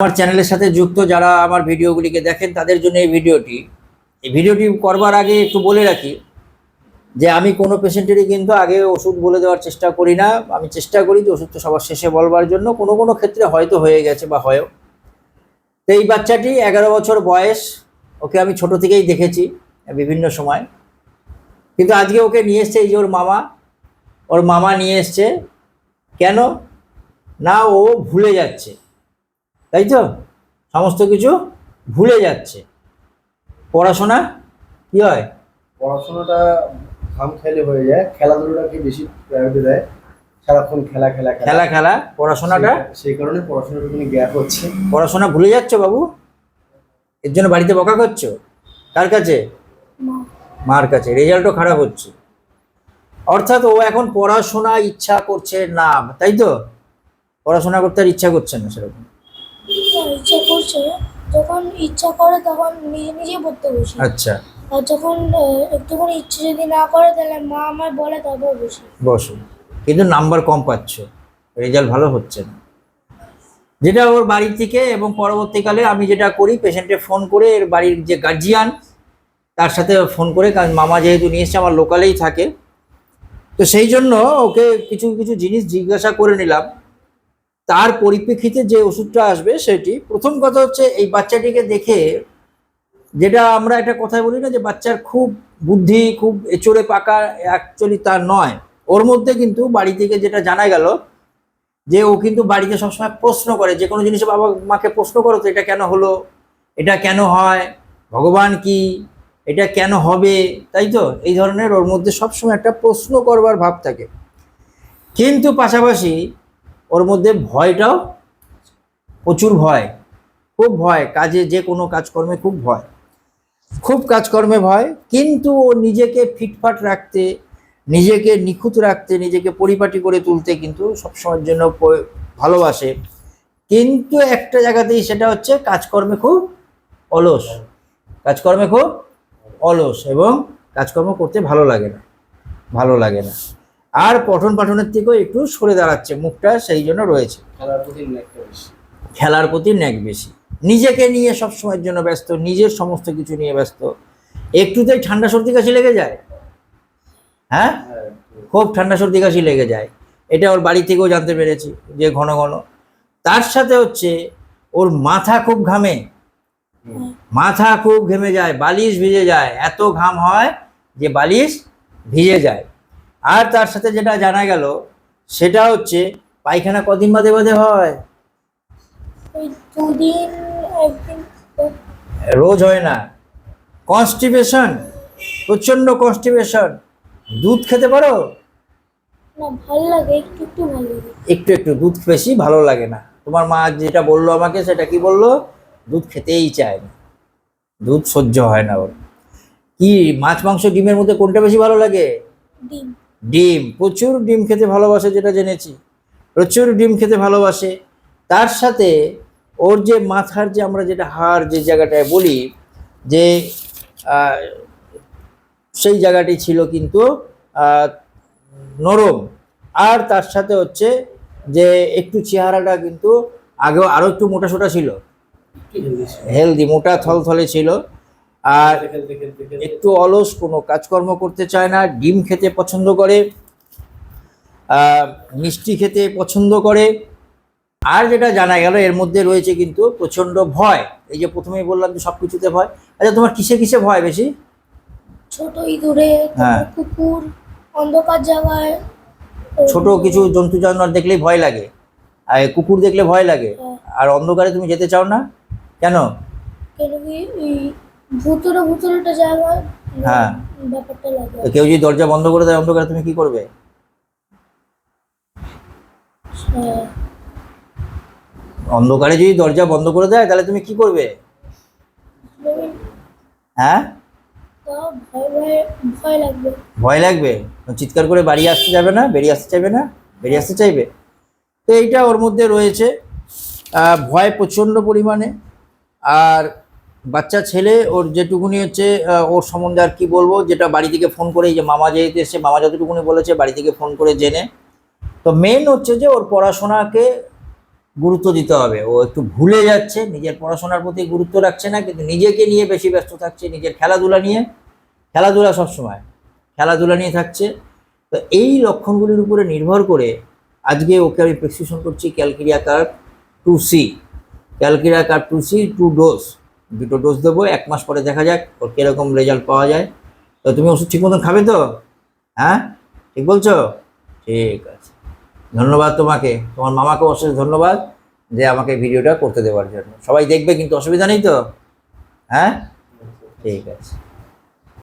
আমার চ্যানেলের সাথে যুক্ত যারা আমার ভিডিওগুলিকে দেখেন, তাদের জন্য এই ভিডিওটি। এই ভিডিওটি করবার আগে একটু বলে রাখি যে আমি কোনো পেশেন্টেরই কিন্তু আগে ওষুধ বলে দেওয়ার চেষ্টা করি না। আমি চেষ্টা করি যে ওষুধটা সবার শেষে বলবার জন্য। কোনো কোনো ক্ষেত্রে হয়তো হয়ে গেছে বা হয়ও। তো এই বাচ্চাটি এগারো বছর বয়স, ওকে আমি ছোট থেকেই দেখেছি বিভিন্ন সময়। কিন্তু আজকে ওকে নিয়ে এসছে এই যে ওর মামা। ওর মামা নিয়ে এসছে। কেন? না, ও ভুলে যাচ্ছে। তাই তো? সমস্ত কিছু ভুলে যাচ্ছে। পড়াশোনা কি হয়? পড়াশোনাটা ঘাম খেলে হয়ে যায় খেলাধুলাটাকে বেশি প্রায়োরিটি দেয়? সারাক্ষণ খেলা খেলা খেলা। খেলা পড়াশোনাটা? সেই- কারণে পড়াশোনাটা কোনো গ্যাপ হচ্ছে পড়াশোনা ভুলে যাচ্ছ বাবু? এর জন্য বাড়িতে বকা করছ কার কাছে? মার কাছে। রেজাল্টও খারাপ হচ্ছে। অর্থাৎ ও এখন পড়াশোনা ইচ্ছা করছে না। তাই তো? পড়াশোনা করতে আর ইচ্ছা করছে না সেরকম। ইচ্ছা করছে যখন ইচ্ছা করে তখন নিজে নিজে পড়তে বসি। আচ্ছা। আর যখন একটুখানি ইচ্ছে যদি না করে তাহলে মা আমার বলে তারপর বসি। বসো। কিন্তু নাম্বার কম পাচ্ছ। রেজাল্ট ভালো হচ্ছে না। যেটা ওর বাড়ি থেকে এবং পরবর্তীকালে আমি যেটা করি পেশেন্টে ফোন করে এর বাড়ির যে গার্জিয়ান তার সাথে ফোন করে কারণ মামা যেহেতু নিয়ে এসছে আমার লোকালেই থাকে। তো সেই জন্য ওকে কিছু কিছু জিনিস জিজ্ঞাসা করে নিলাম। তার পরিপ্রেক্ষিতে যে ওষুধটা আসবে সেটি, প্রথম কথা হচ্ছে এই বাচ্চাটিকে দেখে, যেটা আমরা একটা কথাই বলি না যে বাচ্চার খুব বুদ্ধি, খুব এচড়ে পাকা অ্যাকচুয়ালি তার নয়। ওর মধ্যে কিন্তু বাড়ি থেকে যেটা জানা গেল, যে ও কিন্তু বাড়িতে সবসময় প্রশ্ন করে, যে কোনো জিনিসে বাবা মাকে প্রশ্ন করো তো এটা কেন হলো, এটা কেন হয়, ভগবান কি, এটা কেন হবে, তাই তো? এই ধরনের ওর মধ্যে সবসময় একটা প্রশ্ন করবার ভাব থাকে। কিন্তু পাশাপাশি ওর মধ্যে ভয়টাও প্রচুর ভয়, খুব ভয়, কাজে যে কোনো কাজকর্মে খুব ভয়। খুব কাজকর্মে ভয়, কিন্তু ও নিজেকে ফিটফাট রাখতে, নিজেকে নিখুঁত রাখতে, নিজেকে পরিপাটি করে তুলতে কিন্তু সবসময়ের জন্য ভালোবাসে। কিন্তু একটা জায়গাতেই সেটা হচ্ছে কাজকর্মে খুব অলস। কাজকর্মে খুব অলস এবং কাজকর্ম করতে ভালো লাগে না। ভালো লাগে না। আর পঠন পাঠনের থেকেও একটু সরে দাঁড়াচ্ছে মুখটা সেই জন্য রয়েছে। খেলার প্রতি ন্যাক বেশি। নিজেকে নিয়ে সব সময়ের জন্য ব্যস্ত নিজের সমস্ত কিছু নিয়ে ব্যস্ত। একটুতেই ঠান্ডা সর্দি কাশি লেগে যায়? হ্যাঁ? হ্যাঁ খুব ঠান্ডা সর্দি কাশি লেগে যায়। এটা ওর বাড়ি থেকেও জানতে পেরেছি যে ঘন ঘন। তার সাথে হচ্ছে ওর মাথা খুব ঘামে। মাথা খুব ঘেমে যায় বালিশ ভিজে যায়। এত ঘাম হয় যে বালিশ ভিজে যায়। আর তার সাথে যেটা জানা গেল সেটা হচ্ছে পায়খানা কদিন বাদে বাদে হয়? দুদিন রোজ হয় না। কনস্টিপেশন প্রচণ্ড কনস্টিপেশন দুধ খেতে পারো? একটু একটু দুধ বেশি ভালো লাগে না। তোমার মা যেটা বলল আমাকে সেটা কি বলল? দুধ খেতেই চায় না। দুধ সহ্য হয় না ওর। কি মাছ মাংস ডিমের মধ্যে কোনটা বেশি ভালো লাগে? ডিম। ডিম প্রচুর ডিম খেতে ভালোবাসে যেটা জেনেছি। প্রচুর ডিম খেতে ভালোবাসে। তার সাথে ওর যে মাথার যে আমরা যেটা হাড় যে জায়গাটায় বলি যে সেই জায়গাটি ছিল কিন্তু নরম। আর তার সাথে হচ্ছে যে একটু চেহারাটা কিন্তু আগেও আরও একটু মোটা সোটা ছিল। হেলদি ছিল। হেলদি মোটা থলথলে ছিল। আর একটু অলস কোনো কাজকর্ম করতে চায় না ডিম খেতে পছন্দ করে মিষ্টি খেতে পছন্দ করে। আর যেটা জানা গেল এর মধ্যে রয়েছে কিন্তু প্রচণ্ড ভয়। এই যে প্রথমেই বললাম যে সব কিছুতে ভয়। আচ্ছা তোমার কিসে কিসে ভয় বেশি? ছোট ইঁদুরে হ্যাঁ। কুকুর অন্ধকার জায়গায় ছোট কিছু জন্তু জানোয়ার দেখলেই ভয় লাগে। আর কুকুর দেখলে ভয় লাগে। হ্যাঁ। আর অন্ধকারে তুমি যেতে চাও না? কেন? ভুতুরে ভুতুরেটা জায়গায় হ্যাঁ। ব্যাপারটা লাগে। তো কেউ যদি দরজা বন্ধ করে দেয় অন্ধকারে তুমি কি করবে? হ্যাঁ। অন্ধকারে যদি দরজা বন্ধ করে দেয় তাহলে তুমি কি করবে? হ্যাঁ? ভয় লাগবে। চিৎকার করে বাড়ি আসতে যাবে না? বেরিয়ে আসতে চাইবে না? বেরিয়ে আসতে চাইবে? তো এইটা ওর মধ্যে রয়েছে। ভয় প্রচণ্ড পরিমাণে। আর বাচ্চা ছেলে, ওর যেটুকুনি হচ্ছে ওর সম্বন্ধে আর কি বলব, যেটা বাড়ি থেকে ফোন করে যে মামা যেহেতু এসে মামা যতটুকুনি বলেছে বাড়ি থেকে ফোন করে জেনে। তো মেন হচ্ছে যে ওর পড়াশোনাকে গুরুত্ব দিতে হবে। ও একটু ভুলে যাচ্ছে, নিজের পড়াশোনার প্রতি গুরুত্ব রাখছে না, কিন্তু নিজেকে নিয়ে বেশি ব্যস্ত থাকছে, নিজের খেলাধুলা নিয়ে। খেলাধুলা সবসময়, খেলাধুলা নিয়ে থাকছে। তো এই লক্ষণগুলির উপরে নির্ভর করে আজকে ওকে আমি প্রেসক্রিপশন করছি calcarea carb two C. Calcarea carb two C, two dose দুটো ডোজ দেবো, এক মাস পরে দেখা যাক ওর কীরকম রেজাল্ট পাওয়া যায়। তো তুমি ওষুধ ঠিক মতন খাবে তো? হ্যাঁ? ঠিক বলছো? ঠিক আছে। ধন্যবাদ তোমাকে। তোমার মামাকে অশেষ ধন্যবাদ যে আমাকে ভিডিওটা করতে দেওয়ার জন্য। সবাই দেখবে, কিন্তু অসুবিধা নেই তো? হ্যাঁ? ঠিক আছে।